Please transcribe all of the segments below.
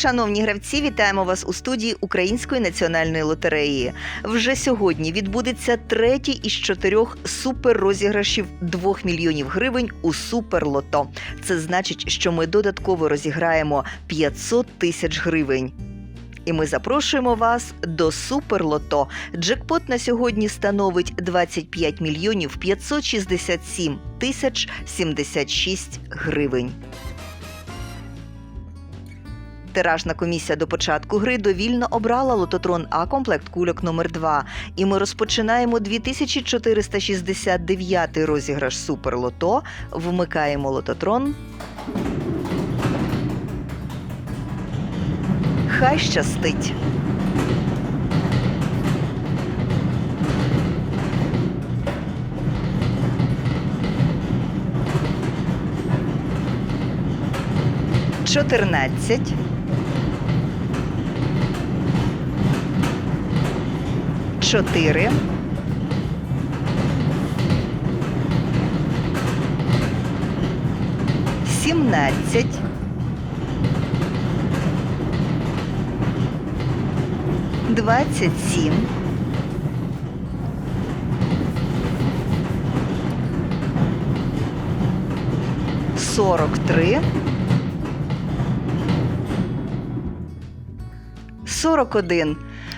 Шановні гравці, вітаємо вас у студії Української національної лотереї. Вже сьогодні відбудеться третій із чотирьох суперрозіграшів 2 мільйонів гривень у суперлото. Це значить, що ми додатково розіграємо 500 тисяч гривень. І ми запрошуємо вас до суперлото. Джекпот на сьогодні становить 25 мільйонів 567 тисяч 76 гривень. Тиражна комісія до початку гри довільно обрала лототрон А комплект кульок номер 2 І ми розпочинаємо 2469 розіграш Суперлото. Вмикаємо лототрон. Хай щастить. Чотирнадцять. Чотири. Сімнадцять. Двадцять сім. Сорок три. Сорок один.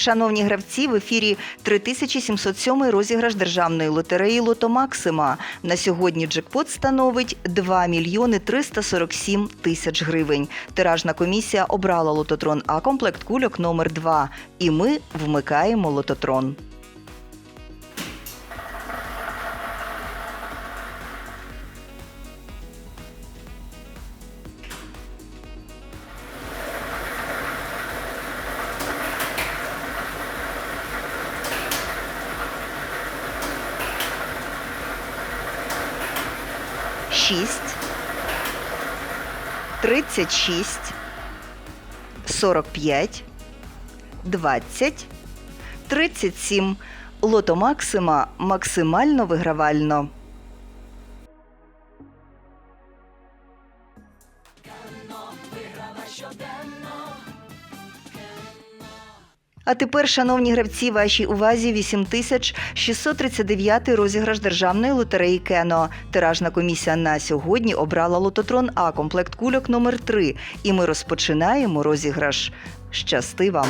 Шановні гравці, в ефірі 3707 розіграш державної лотереї Лото Максима. На сьогодні джекпот становить 2 мільйони 347 тисяч гривень. Тиражна комісія обрала лототрон А комплект кульок номер 2 І ми вмикаємо лототрон. Шість. Тридцять шість. Сорок п'ять. Двадцять. Тридцять сім. Лото Максима максимально вигравально. А тепер, шановні гравці, вашій увазі 8639 розіграш державної лотереї Кено. Тиражна комісія на сьогодні обрала лототрон А комплект кульок номер 3 І ми розпочинаємо розіграш. Щасти вам!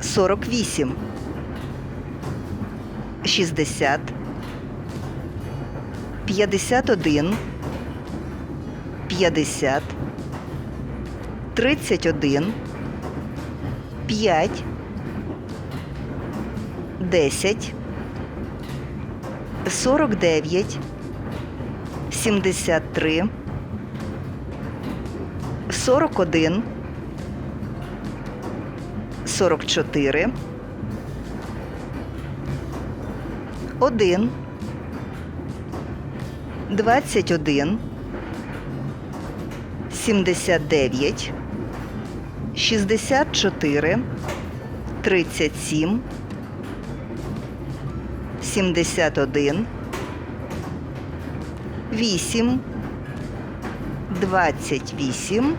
Сорок вісім. Шістдесят. 51, 50, 31, 5, 10, 49, 73, 41, 44, 1, 21, 79, 64, 37, 71, 8, 28,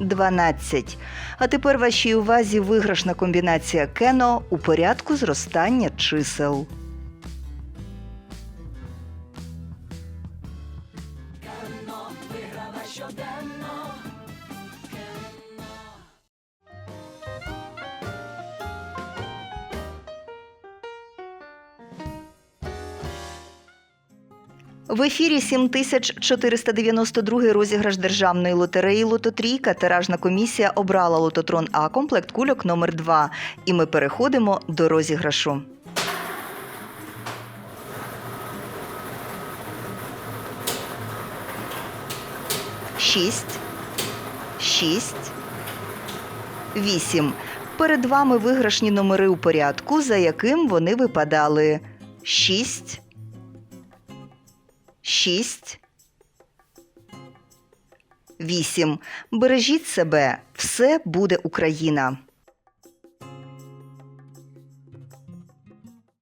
12. А тепер вашій увазі виграшна комбінація Кено у порядку зростання чисел. В ефірі 7492 розіграш державної лотереї Лототрійка. Тиражна комісія обрала лототрон А комплект кульок номер 2 І ми переходимо до розіграшу. Шість. Шість. Вісім. Перед вами виграшні номери у порядку, за яким вони випадали: 6, 6, 8. Бережіть себе, все буде Україна.